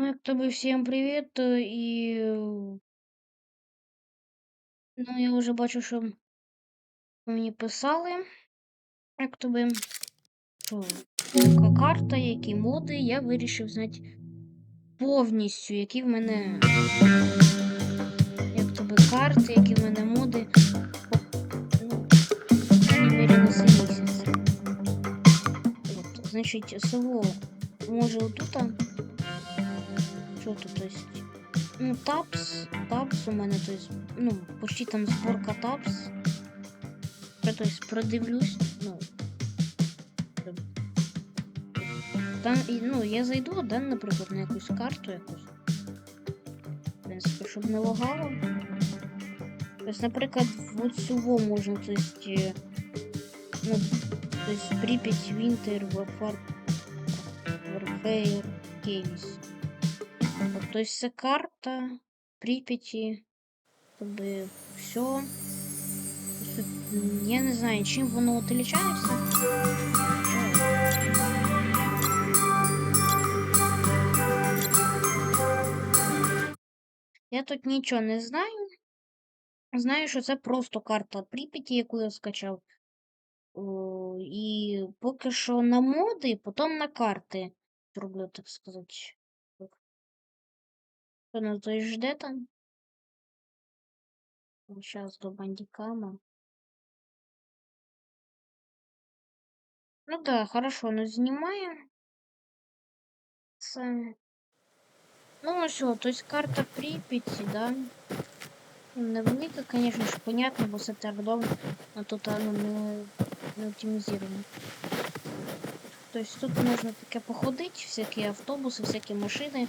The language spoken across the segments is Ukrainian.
Як тобі всім привіт. е, І е, ну, я вже бачу, що мені писали. Як тобі що, яка карта, які моди, я вирішив знати повністю, які в мене як тобі карти, які в мене моди. Ну, значить, село може отут. Що тут есть? Ну, тапс. Тапс у мене, то есть, ну, почти там зборка тапс. Я, то есть, продивлюсь, ну. Там, ну, я зайду, да, наприклад, на якусь карту якусь. В принципі, щоб не лагало. Тобто, наприклад, в цього можна, то есть, е, ну, то есть, Припять, Winter, Warfare, Warfare Games. Вот, то есть вся карта Припяти, якби все. Я не знаю, чим воно отличається. Я тут нічого не знаю. Знаю, що це просто карта Припяті, яку я скачав. І поки що на моди, потім на карти зроблю, так сказати. Нас то жде там? Сейчас до бандикама. Ну да, хорошо, снимаем. Сами. Ну все, то есть карта Припяти, да? Невелика, конечно же, понятно, бо це торгов, но тут оно не, не оптимизировано. То есть тут можно таке походить, всякі автобуси, всякі машини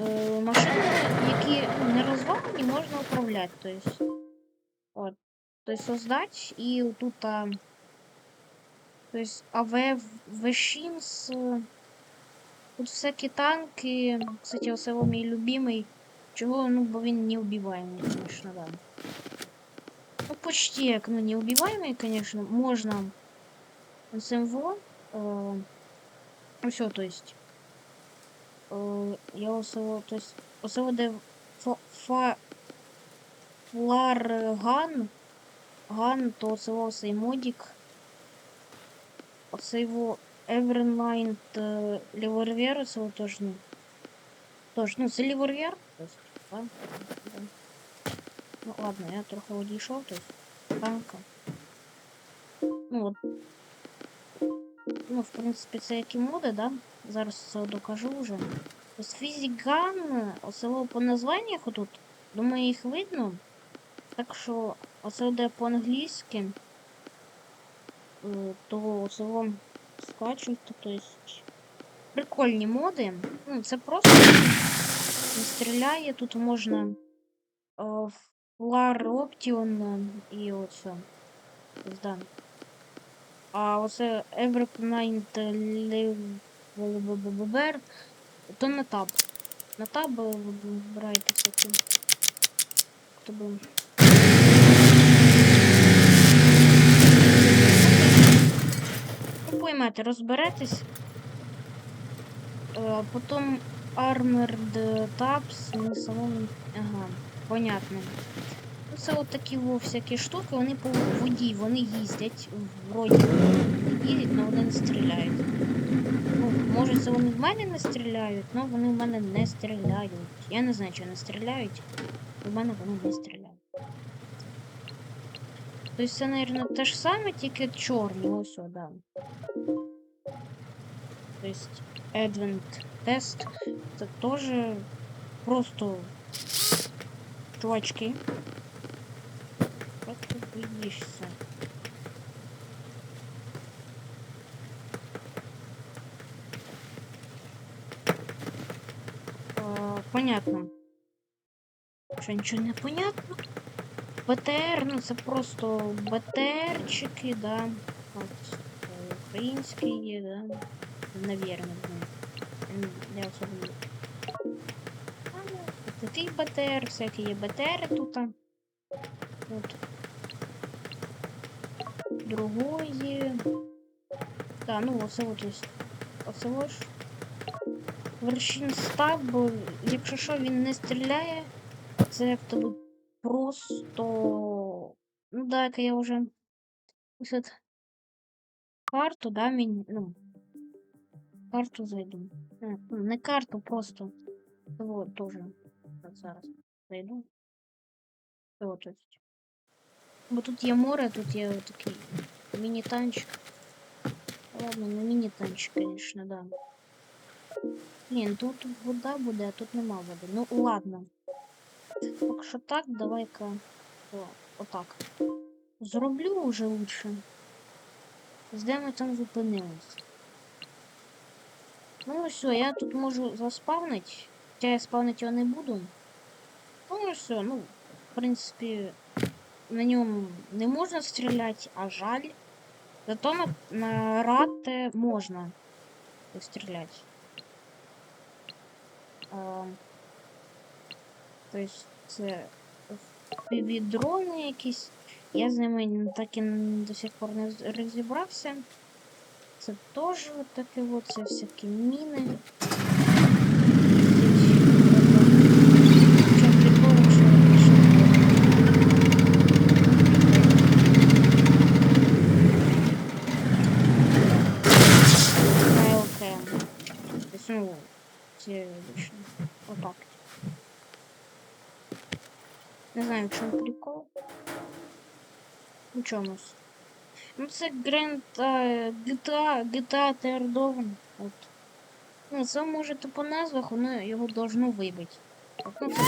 Е, машини, які ну, не розвалені, можна управляти. То есть, от. То есть создать і тут а, то есть АВ Вешінс. Тут всякі танки. Кстати, оце мій любимий. Чого? Ну, бо він не убиваемый, конечно, да. Ну, почти як, ну, не убиваемый, конечно, можно СМВ. Э, все, то есть. Э, я оце, то есть, оце де фа, фларган, ган, то оце цей модік. Оце його Evernight Лівервер, це теж, ну, Тож, ну, це лівервер. Тобто, да? да. Ну ладно, я трохи одійшов, то есть танка. Ну от. Ну, в принципі, це які моди, да? Зараз це докажу вже. Ось фізікан, оце по названнях тут, думаю, їх видно. Так що оце йде по-англійськи, то оце вам скачуйте, то есть прикольні моди. Ну, це просто не стріляє. Тут можна Флар Оптіон і оце. Да. А оце Evernight Liver то на таб. На таб вибираєте всякі. Хто би. Поймете, розберетесь. А потом Armored Tabs, на самому... Ага, понятно. Це от такі во всякі штуки, вони по воді, вони їздять, вроді їздять, але вони не стріляють. Ну, може це вони в мене не стріляють, але вони в мене не стріляють. Я не знаю, чи не стріляють, в мене вони не стріляють. Тобто це, мабуть, те ж саме, тільки чорні, ось, да. Тобто Advent Test. Это тоже просто чувачки. Как ты? А, понятно. Що нічого не понятно? БТР, ну це просто БТРчики, да. От, українські є, да. Наверное, не особливо. Такий БТР, всякі є БТРи тут. От. Другої. Так, ну оце от ось. Оце ось. Вершин став, бо якщо що він не стріляє, це в тебе просто. Ну, дай-ка я вже ось от карту, да, мені, ну, карту зайду. Е, ну, Не карту, просто. Вот, тоже. Зараз зайду. О, то есть. Бо тут є море, тут є такий міні-танчик. Ладно, не міні-танчик, конечно, да. Блін, тут вода буде, а тут нема води. Ну ладно. Так що так, давай-ка. Отак. Зроблю вже лучше. Де ми там зупинились? Ну все, я тут можу заспавнить. Хоча я спавнить його не буду. Ну все, ну, в принципі, на ньому не можна стріляти, а жаль. Зато на, на рате можна стріляти. То есть це дрони якісь. Я з ними так і до сих пор не розібрався. Це теж от таке от, це всякі міни. Що КЛК. Ну, ці Так. Не знаю, в чому прикол. У чомусь. Ну, це Grand е, GTA, GTA Teardown. От. Ну, це може то по назвах, воно його должно вибити. Ну, це просто.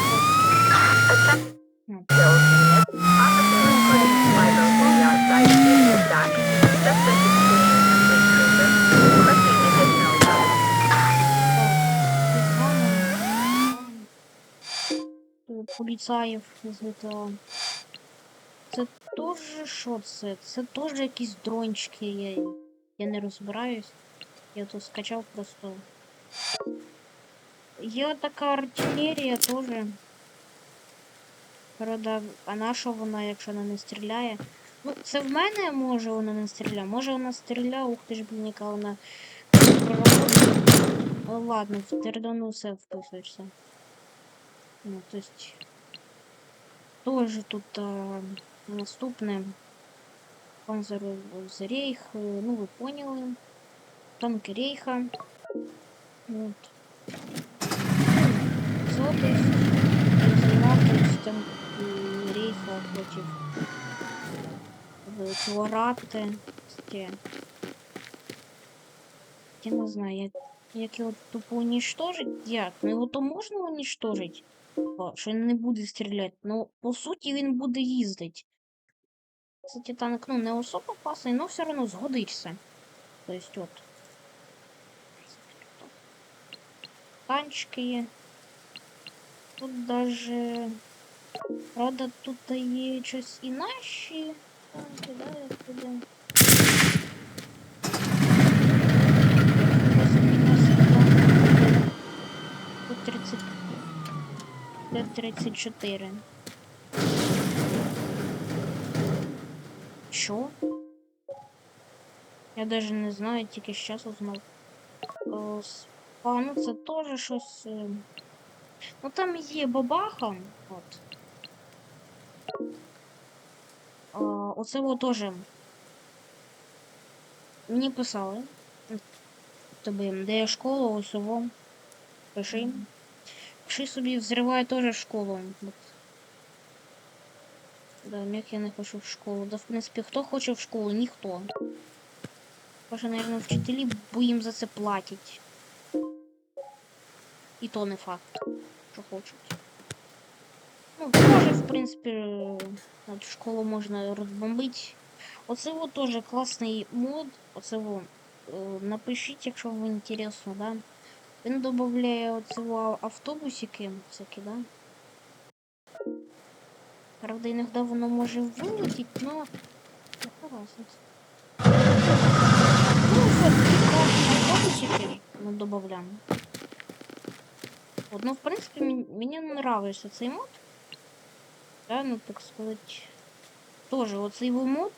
Поліцаїв з GTA. Це теж що це? Це теж якісь дрончики. Я, я не розбираюсь. Я тут скачав просто. Є така артилерія теж. Правда, а на що вона, якщо вона не стріляє? Ну, це в мене може вона не стріляє. Може вона стріляє, ух ти ж блін, яка вона ладно, в Тердону все вписується. Ну, то есть... Тоже тут а, наступне. Рейх, е, ну ви поняли. Танки Рейха. То есть, заниматься танк э, Рейха против э, Туараты. Кстати, я не знаю, як, як його тупо уничтожить. Як? Ну його то можна уничтожить? Що він не буде стріляти. Ну, по суті, він буде їздити. Кстати, танк, ну, не особо опасний, но все равно згодиться. То есть, от. Танчики. Тут даже... Правда, тут є щось і наші. Да, як туди. Тут 30... Т-34. Чо? Я даже не знаю, тільки зараз узнав. О, спа, ну це теж щось. е, Ну там є бабаха. От. А, оце во теж. Мені писали. Тобі, де я школа, ось ово. Пиши. Пиши собі, взривай теж школу. Да, як я не хочу в школу. Да, в принципі, хто хоче в школу? Ніхто. Може, наверное, вчителі, бо їм за це платять. І то не факт, що хочуть. Ну, може, в принципі, школу можна розбомбити. Оце вот теж класний мод. Оце во. е, Напишіть, якщо вам інтересно, да. Він додає оцього автобусики всякі, да. Правда, іноді воно може вилетіти, но... Яка разниця? Ну, вот, классные автобусики мы добавляем. Вот, ну, в принципе, м- мне нравится цей мод. Да, ну, так сказать. Тоже, вот цей его мод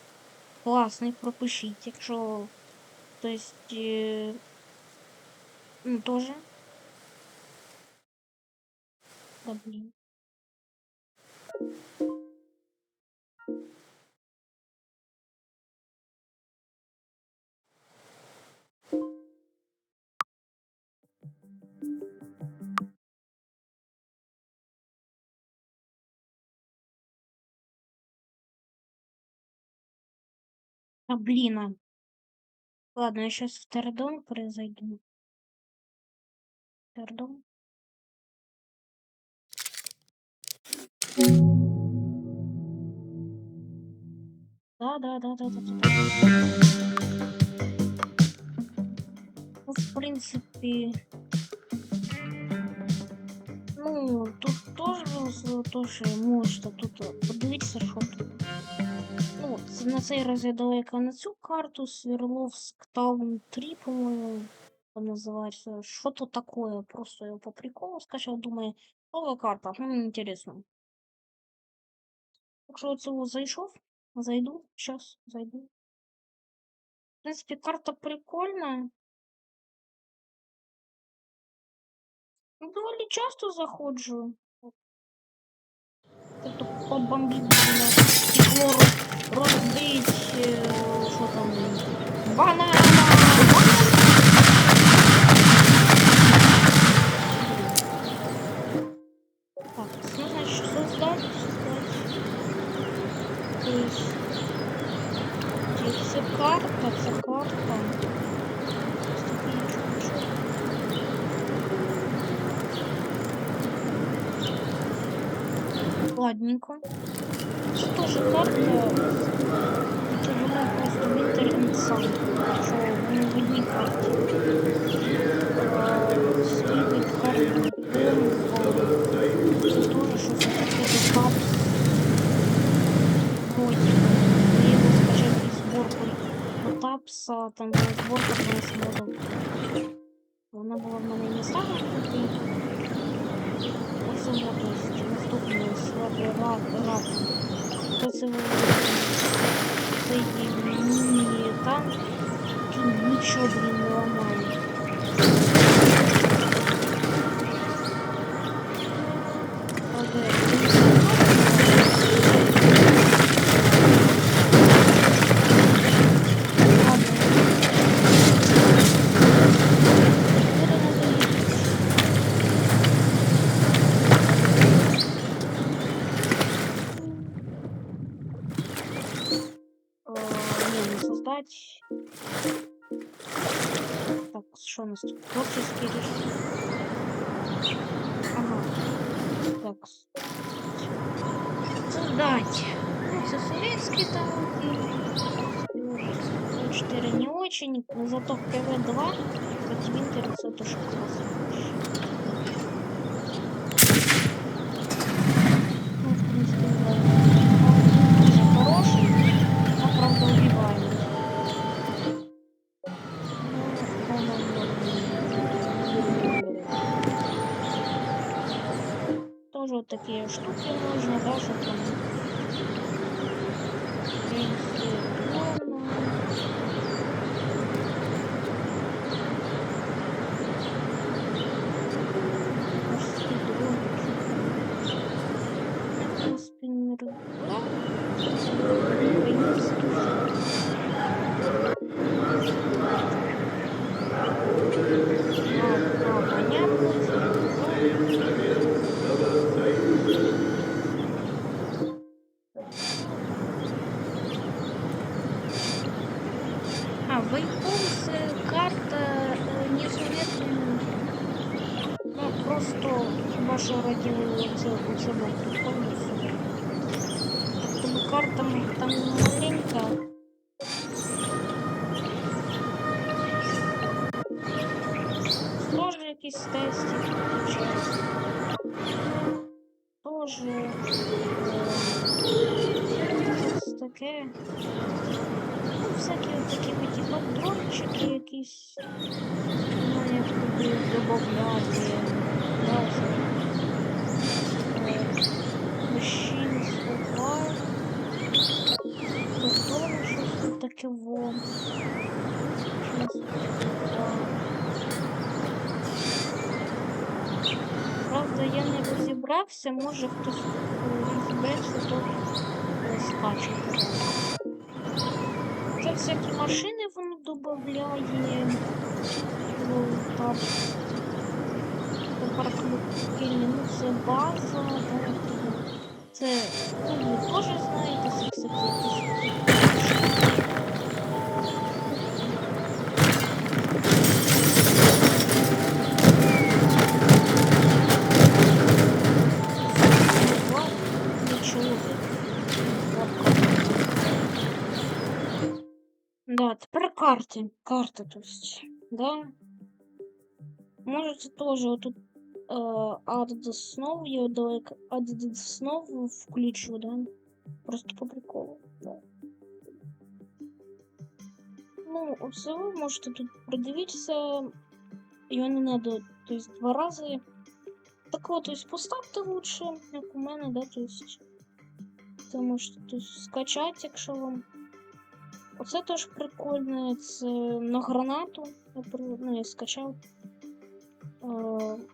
классный, пропишіть, якщо... То есть... Ну, тоже. Да блін. А блин. а. Ладно, я сейчас в Тердон произойду. Тердон. Да, да, да, да, да. Ну, в принципе, ну, тут тоже тоже можна тут подивитися, що тут. Ну, на цей раз я далеко на цю карту Сверловск Таун 3, по-моєму, називається. Що то такое? Просто я по приколу скачав, думаю, нова карта, хм, інтересно. Так що оцього зайшов, зайду, сейчас зайду. В принципе, карта прикольная. Ну, доволі часто заходжу. Тобто побомбить на стекло роз- розбить, що там, банана, Так, ну, значит, создать, создать. То есть, ті- це карта, це карта. Ступінчик, що? Ладненько. Це теж карта. Це вона просто Winter and Sun. Що вони в одній карті. там була зборка про моду. Вона була в мене не сама крутий. Ось вона, то есть наступний слабий рак, рак. То це цей міні танк, який нічого, блін, Нас тут? Творческий режим. Так. Создать. Ну, советские танки. 4 не очень, зато КВ-2 против Интера это тоже классно. Вот такие штуки нужно, да, что там. Пенсионно. Спиннер. Да. Якісь тестик включають. Тоже е, щось таке. Всякі такі подборчики якісь. Ну, як туди е, Мужчин. Тут теж щось таке во. Щось да. Правда, я не розібрався, може хтось розібрався, то е, скачуйте. Це всякі машини воно додає. Ну, так. Тепер ну це база, це, ну, ви теж знаєте, це всякі якісь карти. Карта, то есть, да. Можете тоже вот тут э, Add Snow, я далеко Add Snow включу, да. Просто по приколу, да. Ну, все ви можете тут продивитися. Його не надо, то есть, два рази. Так от, то есть, поставте лучше, як у мене, да, то есть. Це можете тут скачати, якщо вам. Оце теж прикольне, це на гранату. Ну, я скачав. Е,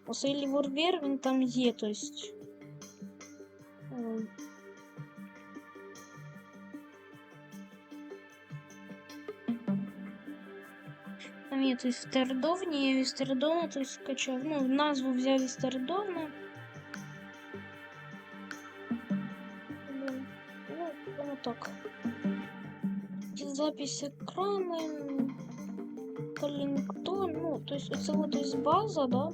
Оцей револьвер, він там є, то есть. е, Там є то есть, стердовні, я вістердовна то есть, скачав. Ну, назву взяв. Ну, ну, воно так. Запись екрану, Калінгтон, ну, то есть, оце вот ось база, да?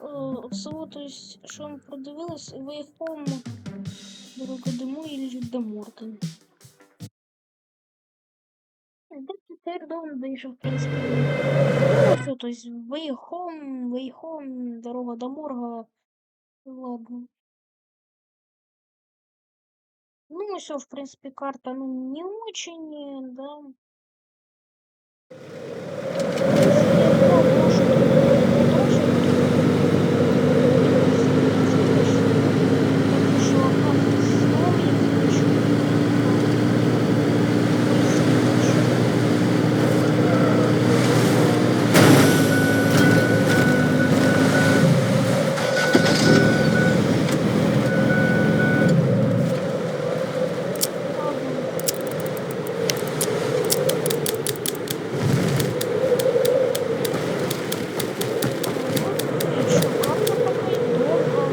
Оце вот, то есть, що ми продивились, Вейхом, Дорога дому і Даморкен. Тепер давно доїжджав, в принципі. Ну, все, то есть, Way Home, дорога до морга. Ладно. Ну, все, в принципе, карта, ну, не очень, да. Если я может, продолжить. Так что, карта снова я включу. Ладно. Еще карта пока долго.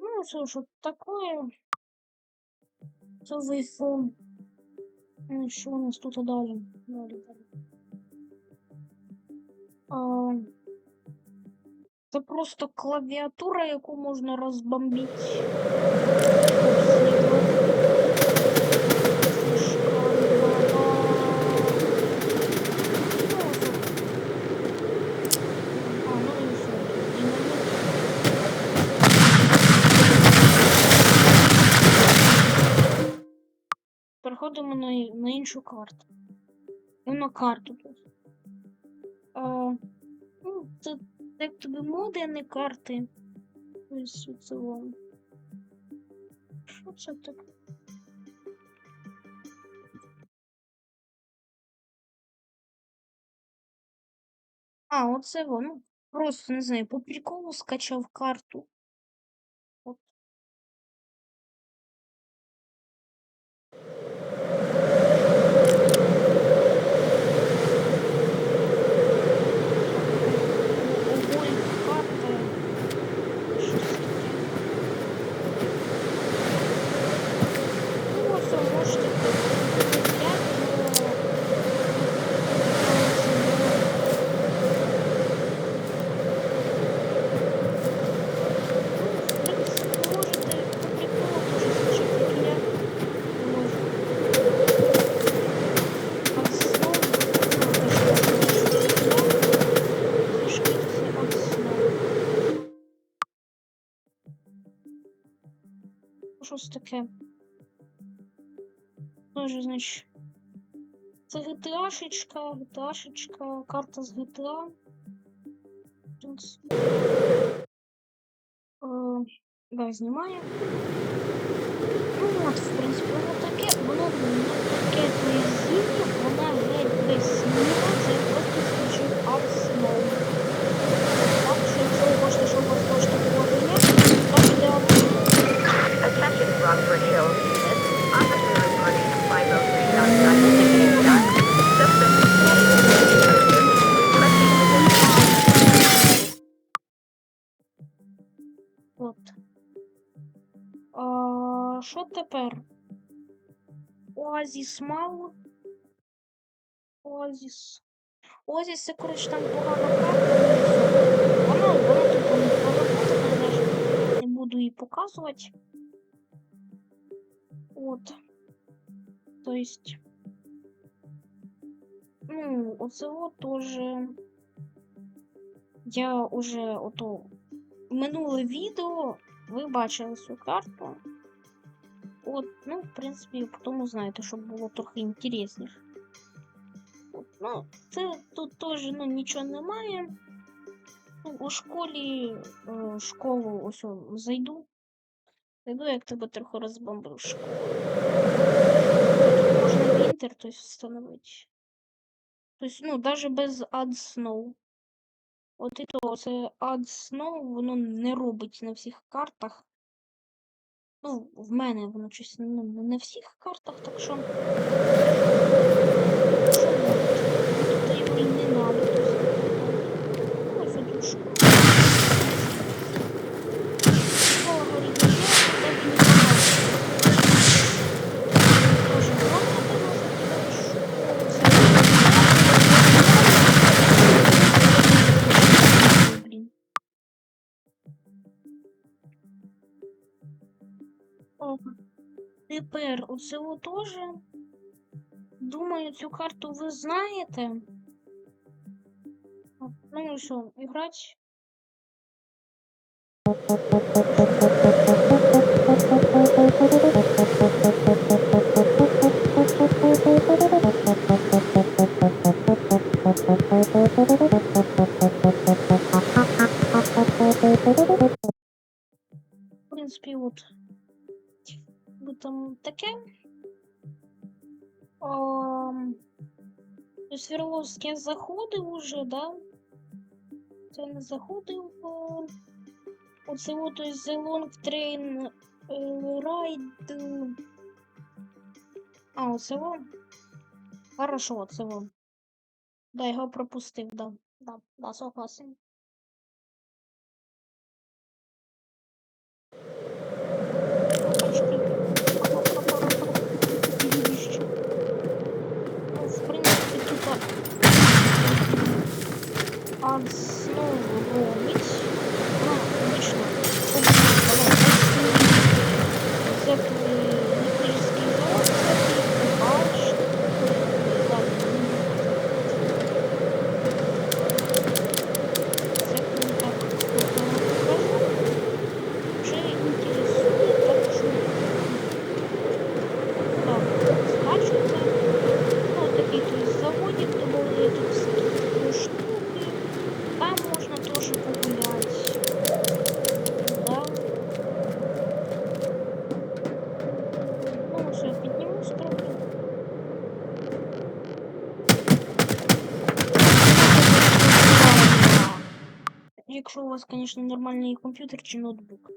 Ну, что ж, вот такое. Целый фон. Ну, що у нас тут далі? Далі, далі. А, це просто клавіатура, яку можна розбомбити. А, ну і все. Динамит. Переходимо на, на іншу карту. Ну, на карту тут. А, ну, це як тобі моди, а не карти. Ось це вам. Що це таке? А, оце воно. Просто не знаю, по приколу скачав карту. От. Обоїх карти. Щось таке. Ну, ось ви можете взяти, Щось таке. Тоже, значить. Це GTA-шечка, GTA-шечка, карта з GTA. Да, знімає. Ну от, в принципі, воно таке, воно таке зимнє, вона геть без сніга, це тепер? Оазіс мало. Оазіс. Оазіс це, коротше, там погана карта. Вона, не погана не буду її показувати. От. То есть. Ну, оце от тоже. Я уже ото минуле відео ви бачили цю карту. От, ну, в принципі, потім знаєте, щоб було трохи інтересніше. Ну, це тут теж ну, нічого немає. Ну, у школі е, школу ось зайду. Зайду, як тебе трохи розбомбив школу. Можна вінтер тобто, встановити. Тобто, ну, навіть без Add Snow. От і то, це Add Snow, воно не робить на всіх картах. Ну, в мене воно щось ну, на всіх картах, так що. Його не надо. О, тепер оце теж. Думаю, цю карту ви знаєте. Ну і що, іграть? В принципі, от. Там таке. Ам, то заходив уже, да? Це не заходив. Оце от The Long Train е, Ride. А, оце во. Хорошо, оце во. Да, його пропустив, да. Да, да, согласен. dogs. Вас, конечно, нормальний комп'ютер чи ноутбук.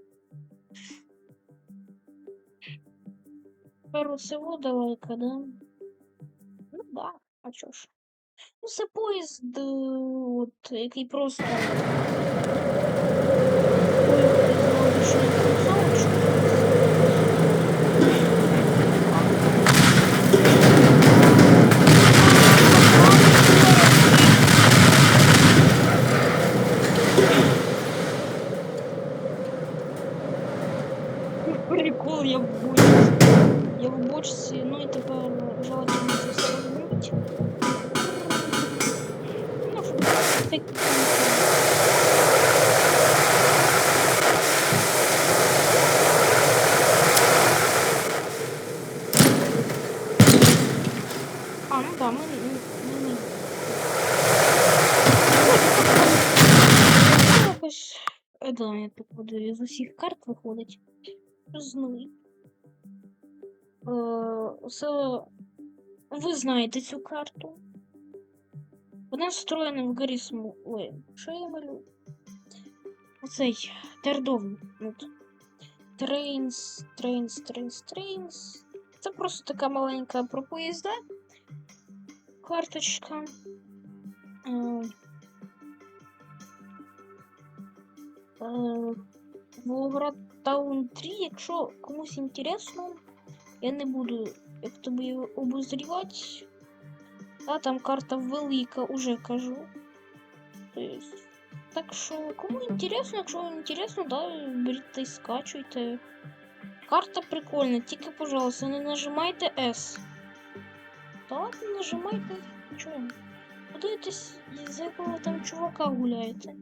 Пару всего давай-ка, да? Ну да, а чё ж? Ну, це поїзд, е, от, який просто. Поїзд Прикол, я в бочці. Я в бочці, ну і тепер желательно це все розмить. Ну, щоб так. А, ну да, ми, ми, ми, ми. Ну, Якось Е, Да, я так буду з усіх карт виходить. Знову. Е, Ви знаєте цю карту. Вона встроєна в Гаррісму. Ой, що я малю? Оцей Тердовн. От. Трейнс, трейнс, трейнс, трейнс. Це просто така маленька про поїзда. Карточка. Е, е, Волгоград Таун 3, якщо комусь інтересно, я не буду як тобі обозрівати. А там карта велика, уже кажу. Так що, кому інтересно, якщо вам інтересно, да, беріть та скачуйте. Карта прикольна, тільки, пожалуйста, не нажимайте S. Та ладно, нажимайте. Чого? Подивитесь, з якого там чувака гуляєте.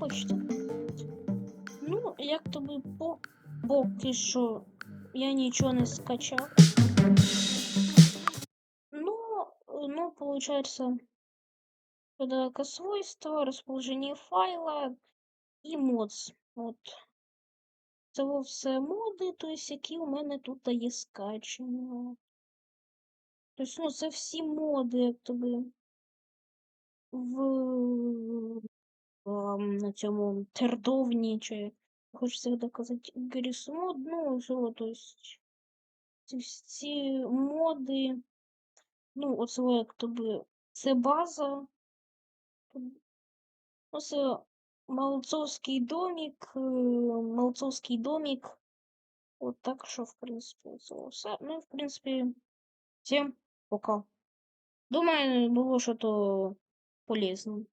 Мгм, Ну, як тобі по поки що я нічого не скачав. Ну, ну, получается, это свойства, расположение файла і модс. От. Це все моди, то есть, які у мене тут є скачені. Тобто, ну, це всі моди, як тобі в на цьому тердовні, чи хочеться доказати Гаррісмод, ну, все, то есть, ці моди, ну, оце як тобі, це база. Оце Молодцовський домик, е, Молодцовський домик. От так що, в принципі, це все. Ну, в принципі, всім пока. Думаю, було що то полезно.